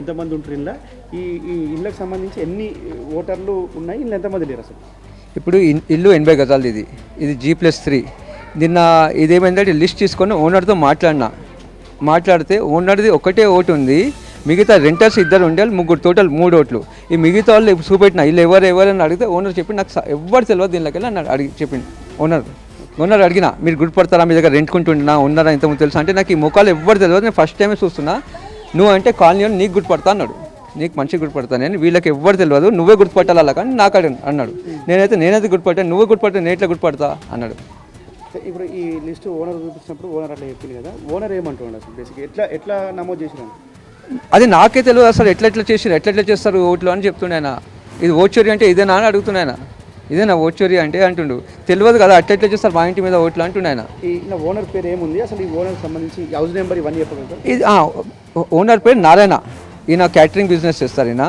ఎంతమంది ఉంటారు ఇంట్లో ఈ ఈ ఇళ్ళకి సంబంధించి ఎన్ని ఓటర్లు ఉన్నాయి? ఇల్లు ఎంతమంది లేరు అసలు ఇప్పుడు ఇల్లు ఎనభై గజాలది ఇది. ఇది జీ ప్లస్ త్రీ నిన్న ఇదేమైందంటే లిస్ట్ తీసుకొని ఓనర్తో మాట్లాడినా. మాట్లాడితే ఓనర్ది ఒకటే ఓటు ఉంది. మిగతా రెంటర్స్ ఇద్దరు ఉండాలి ముగ్గురు టోటల్ మూడు ఓట్లు. ఈ మిగతా వాళ్ళు చూపెట్టిన ఇల్లు ఎవరు ఎవరని అడిగితే ఓనర్ చెప్పి నాకు ఎవరు తెలియదు దీనిలోకి వెళ్ళి అన్నాడు అడిగి చెప్పింది ఓనర్. ఓనర్ అడిగిన మీరు గుర్తుపడతారా మీ దగ్గర రెంట్కుంటున్నా ఉన్నారా ఇంతకుముందు తెలుసు? అంటే నాకు ఈ ముఖాలు ఎవ్వరు తెలియదు నేను ఫస్ట్ టైమే చూస్తున్నా. నువ్వు అంటే కాలనీ అని నీకు గుర్తుపడతా అన్నాడు. నీకు మంచిగా గుర్తుపడతాను నేను వీళ్ళకి ఎవ్వరు తెలియదు నువ్వే గుర్తుపట్టాలి అలా కానీ నాకు అన్నాడు. నేనైతే నేనైతే గుర్తుపట్టాను? నువ్వే గుర్తుపట్టాను నేను ఎట్లా గుర్తుపడతా అన్నాడు. ఇప్పుడు ఈ లిస్ట్ ఓనర్ చూపించినప్పుడు ఓనర్ అట్లా చెప్పింది కదా. ఓనర్ ఏమంటున్నాడు అసలు బేసిక్ ఎట్లా ఎట్లా నమోదు చేసినాను అది నాకే తెలియదు అసలు ఎట్లా ఎట్లా చేసారు ఎట్లా ఎట్లా చేస్తారు ఓట్లు అని చెప్తుండే ఆయన. ఇది ఓచోరి అంటే ఇదేనా అని అడుగుతుండే ఆయన ఇదేనా ఓచోరి అంటే అంటుండు. తెలియదు కదా అట్లా ఎట్లా చేస్తారు మా ఇంటి మీద ఓట్లు అంటుండే ఆయన. ఈ నా ఓనర్ పేరు ఏముంది? అసలు ఈ ఓనర్ సంబంధించి హౌస్ నెంబర్ ఇవన్నీ చెప్పగలుగుతారు ఇది ఓనర్ పేరు నారాయణ. ఈయన క్యాటరింగ్ బిజినెస్ చేస్తారు ఈయన.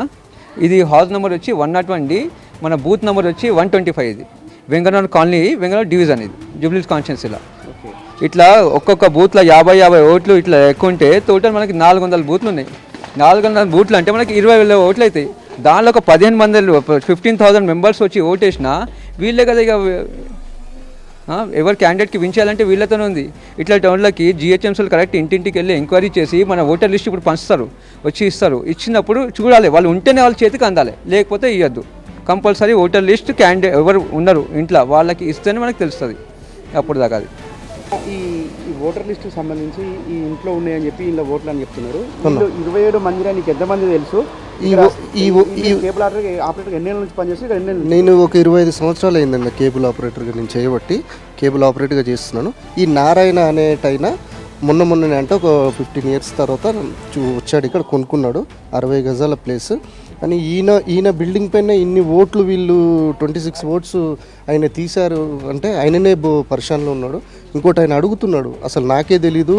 ఇది హౌస్ నెంబర్ వచ్చి వన్ నాట్ వన్ డి మన బూత్ నెంబర్ వచ్చి వన్ ట్వంటీ ఫైవ్ ఇది. వెంగనూరు కాలనీ వెంగనూరు డివిజన్ ఇది జూబ్లీస్ కాన్స్టిట్యున్సీలో ఓకే. ఇట్లా ఒక్కొక్క బూత్లో యాభై యాభై ఓట్లు ఇట్లా ఎక్కువ ఉంటే టోటల్ మనకి నాలుగు వందల బూత్లు ఉన్నాయి. నాలుగు వందల బూత్లు అంటే మనకి ఇరవై వేల ఓట్లు అవుతాయి దానిలో ఒక పదిహేను మంది ఫిఫ్టీన్ థౌసండ్ మెంబర్స్ వచ్చి ఓటేసినా వీళ్ళే కదా ఇక ఎవరు క్యాండిడేట్కి వించాలంటే వీళ్ళతోనే ఉంది. ఇట్లా టౌన్లకి జిహెచ్ఎంసీలు కరెక్ట్ ఇంటింటికి వెళ్ళి ఎంక్వైరీ చేసి మన ఓటర్ లిస్ట్ ఇప్పుడు పంచుతారు వచ్చి ఇస్తారు. ఇచ్చినప్పుడు చూడాలి వాళ్ళు ఉంటేనే వాళ్ళ చేతికి అందాలి లేకపోతే ఇవ్వద్దు కంపల్సరీ ఓటర్ లిస్ట్ క్యాండిడేట్ ఎవరు ఉన్నారు ఇంట్లో వాళ్ళకి ఇస్తేనే మనకు తెలుస్తుంది. అప్పుడు దాకా అది. ఈ ఈ ఓటర్ లిస్ట్ సంబంధించి ఈ ఇంట్లో ఉన్నాయని చెప్పి ఇంట్లో ఓట్లు అని చెప్తున్నారు ఇరవై ఏడు మందిరా నీకు ఎంతమంది తెలుసు? ఈ కేబుల్ ఆపరేటర్ నుంచి పనిచేసి? నేను ఒక ఇరవై ఐదు సంవత్సరాలు అయిందండి కేబుల్ ఆపరేటర్గా నేను చేయబట్టి కేబుల్ ఆపరేటర్గా చేస్తున్నాను. ఈ నారాయణ అనేటైన మొన్న మొన్ననే అంటే ఒక ఫిఫ్టీన్ ఇయర్స్ తర్వాత చూ- వచ్చాడు ఇక్కడ కొనుక్కున్నాడు అరవై గజాల ప్లేస్. అని ఈయన ఈయన బిల్డింగ్ పైన ఇన్ని ఓట్లు వీళ్ళు ట్వంటీ సిక్స్ ఓట్స్ ఆయన తీశారు అంటే ఆయననే పరిశానలో ఉన్నాడు. ఇంకోటి ఆయన అడుగుతున్నాడు అసలు నాకే తెలీదు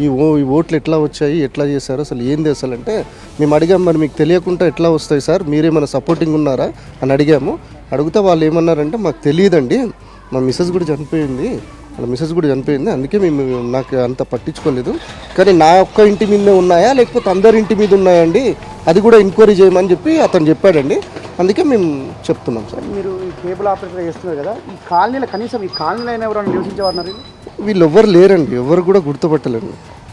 ఈ ఓ ఈ ఓట్లు ఎట్లా వచ్చాయి ఎట్లా చేశారు అసలు ఏంది అసలు? అంటే మేము అడిగాం మరి మీకు తెలియకుండా ఎట్లా వస్తాయి సార్ మీరేమైనా సపోర్టింగ్ ఉన్నారా? అని అడిగాము. అడిగితే వాళ్ళు ఏమన్నారంటే మాకు తెలియదండి మా మిస్సెస్ కూడా చనిపోయింది వాళ్ళ మిస్సెస్ కూడా చనిపోయింది అందుకే మేము నాకు అంత పట్టించుకోలేదు. కానీ నా ఒక్క ఇంటి మీదనే ఉన్నాయా లేకపోతే అందరి ఇంటి మీద ఉన్నాయండి అది కూడా ఎంక్వైరీ చేయమని చెప్పి అతను చెప్పాడండి. అందుకే మేము చెప్తున్నాం సార్. మీరు ఈ కేబుల్ ఆపరేటర్ చేస్తున్నారు కదా ఈ కాలనీలో కనీసం ఈ కాలనీలో అయినా ఎవరైనా నివసించేవారు వీళ్ళు ఎవ్వరు లేరండి ఎవరు కూడా గుర్తుపట్టలేరు.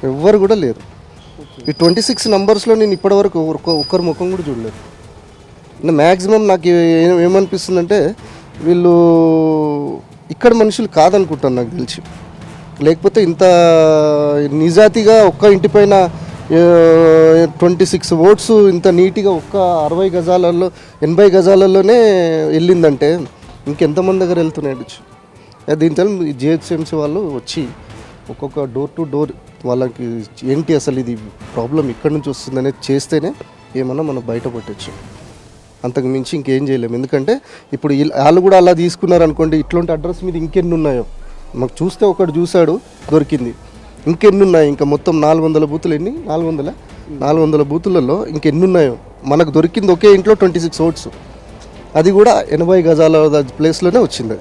ఎవ్వరు కూడా లేరు. ఈ ట్వంటీ సిక్స్ నంబర్స్లో నేను ఇప్పటివరకు ఒక్క ఒక్కరి ముఖం కూడా చూడలేదు. అంటే మ్యాక్సిమం నాకు ఏమనిపిస్తుందంటే వీళ్ళు ఇక్కడ మనుషులు కాదనుకుంటాను నాకు తెలిసి. లేకపోతే ఇంత నిజాతిగా ఒక్క ఇంటిపైన ట్వంటీ సిక్స్ ఓట్స్ ఇంత నీట్గా ఒక్క అరవై గజాలలో ఎనభై గజాలలోనే వెళ్ళిందంటే ఇంకెంతమంది దగ్గర వెళ్తున్నాయి దీంతో జిహెచ్ఎంసీ వాళ్ళు వచ్చి ఒక్కొక్క డోర్ టు డోర్ వాళ్ళకి ఏంటి అసలు ఇది ప్రాబ్లం ఇక్కడి నుంచి వస్తుందనే చేస్తేనే ఏమన్నా మనం బయటపట్టచ్చు అంతకు మించి ఇంకేం చేయలేము. ఎందుకంటే ఇప్పుడు వాళ్ళు కూడా అలా తీసుకున్నారు అనుకోండి ఇట్లాంటి అడ్రస్ మీద ఇంకెన్ని ఉన్నాయో మాకు చూస్తే ఒకటి చూశాడు దొరికింది. ఇంకెన్ని ఉన్నాయి ఇంకా మొత్తం నాలుగు వందల బూతులు ఎన్ని? నాలుగు వందల నాలుగు వందల బూతులలో ఇంకెన్ని ఉన్నాయో మనకు దొరికింది ఒకే ఇంట్లో ట్వంటీ సిక్స్ ఓట్స్. అది కూడా ఎనభై గజాల ప్లేస్లోనే వచ్చింది.